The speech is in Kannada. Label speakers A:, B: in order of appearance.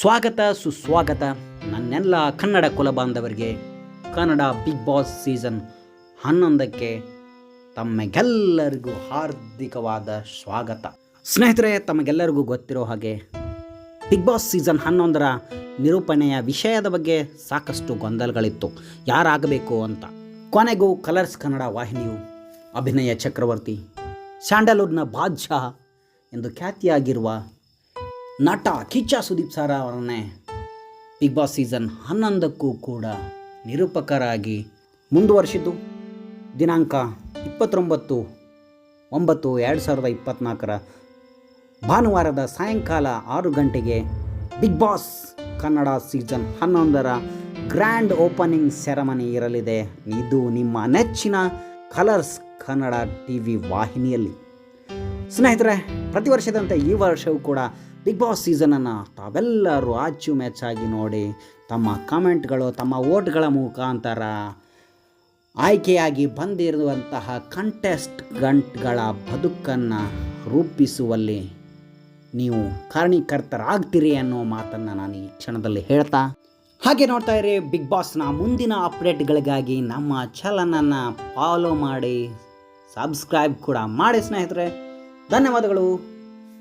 A: ಸ್ವಾಗತ ಸುಸ್ವಾಗತ ನನ್ನೆಲ್ಲ ಕನ್ನಡ ಕುಲ ಬಾಂಧವರಿಗೆ ಕನ್ನಡ ಬಿಗ್ ಬಾಸ್ ಸೀಸನ್ ಹನ್ನೊಂದಕ್ಕೆ ತಮಗೆಲ್ಲರಿಗೂ ಹಾರ್ದಿಕವಾದ ಸ್ವಾಗತ. ಸ್ನೇಹಿತರೆ, ತಮಗೆಲ್ಲರಿಗೂ ಗೊತ್ತಿರೋ ಹಾಗೆ ಬಿಗ್ ಬಾಸ್ ಸೀಸನ್ ಹನ್ನೊಂದರ ನಿರೂಪಣೆಯ ವಿಷಯದ ಬಗ್ಗೆ ಸಾಕಷ್ಟು ಗೊಂದಲಗಳಿತ್ತು. ಯಾರಾಗಬೇಕು ಅಂತ. ಕೊನೆಗೂ ಕಲರ್ಸ್ ಕನ್ನಡ ವಾಹಿನಿಯು ಅಭಿನಯ ಚಕ್ರವರ್ತಿ ಸ್ಯಾಂಡಲ್ವುಡ್ನ ಬಾದ್ಶಾ ಎಂದು ಖ್ಯಾತಿಯಾಗಿರುವ ನಟ ಕಿಚ್ಚ ಸುದೀಪ್ ಸಾರ್ ಅವರನ್ನೇ ಬಿಗ್ ಬಾಸ್ ಸೀಸನ್ ಹನ್ನೊಂದಕ್ಕೂ ಕೂಡ ನಿರೂಪಕರಾಗಿ ಮುಂದುವರಿಸಿದ್ದು. ದಿನಾಂಕ ಇಪ್ಪತ್ತೊಂಬತ್ತು ಒಂಬತ್ತು ಎರಡು ಸಾವಿರದ ಇಪ್ಪತ್ತ್ನಾಲ್ಕರ ಭಾನುವಾರದ ಸಾಯಂಕಾಲ ಆರು ಗಂಟೆಗೆ ಬಿಗ್ ಬಾಸ್ ಕನ್ನಡ ಸೀಸನ್ ಹನ್ನೊಂದರ ಗ್ರ್ಯಾಂಡ್ ಓಪನಿಂಗ್ ಸೆರೆಮನಿ ಇರಲಿದೆ. ಇದು ನಿಮ್ಮ ನೆಚ್ಚಿನ ಕಲರ್ಸ್ ಕನ್ನಡ ಟಿ ವಿ ವಾಹಿನಿಯಲ್ಲಿ. ಸ್ನೇಹಿತರೆ, ಪ್ರತಿ ವರ್ಷದಂತೆ ಈ ವರ್ಷವೂ ಕೂಡ ಬಿಗ್ ಬಾಸ್ ಸೀಸನನ್ನು ತಾವೆಲ್ಲರೂ ಅಚ್ಚುಮೆಚ್ಚಾಗಿ ನೋಡಿ ತಮ್ಮ ಕಮೆಂಟ್ಗಳು, ತಮ್ಮ ಓಟ್ಗಳ ಮುಖಾಂತರ ಆಯ್ಕೆಯಾಗಿ ಬಂದಿರುವಂತಹ ಕಂಟೆಸ್ಟ್ ಗಂಟ್ಗಳ ಬದುಕನ್ನು ರೂಪಿಸುವಲ್ಲಿ ನೀವು ಕಾರಣೀಕರ್ತರಾಗ್ತೀರಿ ಅನ್ನೋ ಮಾತನ್ನು ನಾನು ಈ ಕ್ಷಣದಲ್ಲಿ ಹೇಳ್ತಾ. ಹಾಗೆ ನೋಡ್ತಾ ಇರಿ, ಬಿಗ್ ಬಾಸ್ನ ಮುಂದಿನ ಅಪ್ಡೇಟ್ಗಳಿಗಾಗಿ ನಮ್ಮ ಚಾನಲನ್ನು ಫಾಲೋ ಮಾಡಿ ಸಬ್ಸ್ಕ್ರೈಬ್ ಕೂಡ ಮಾಡಿ ಸ್ನೇಹಿತರೆ. ಧನ್ಯವಾದಗಳು.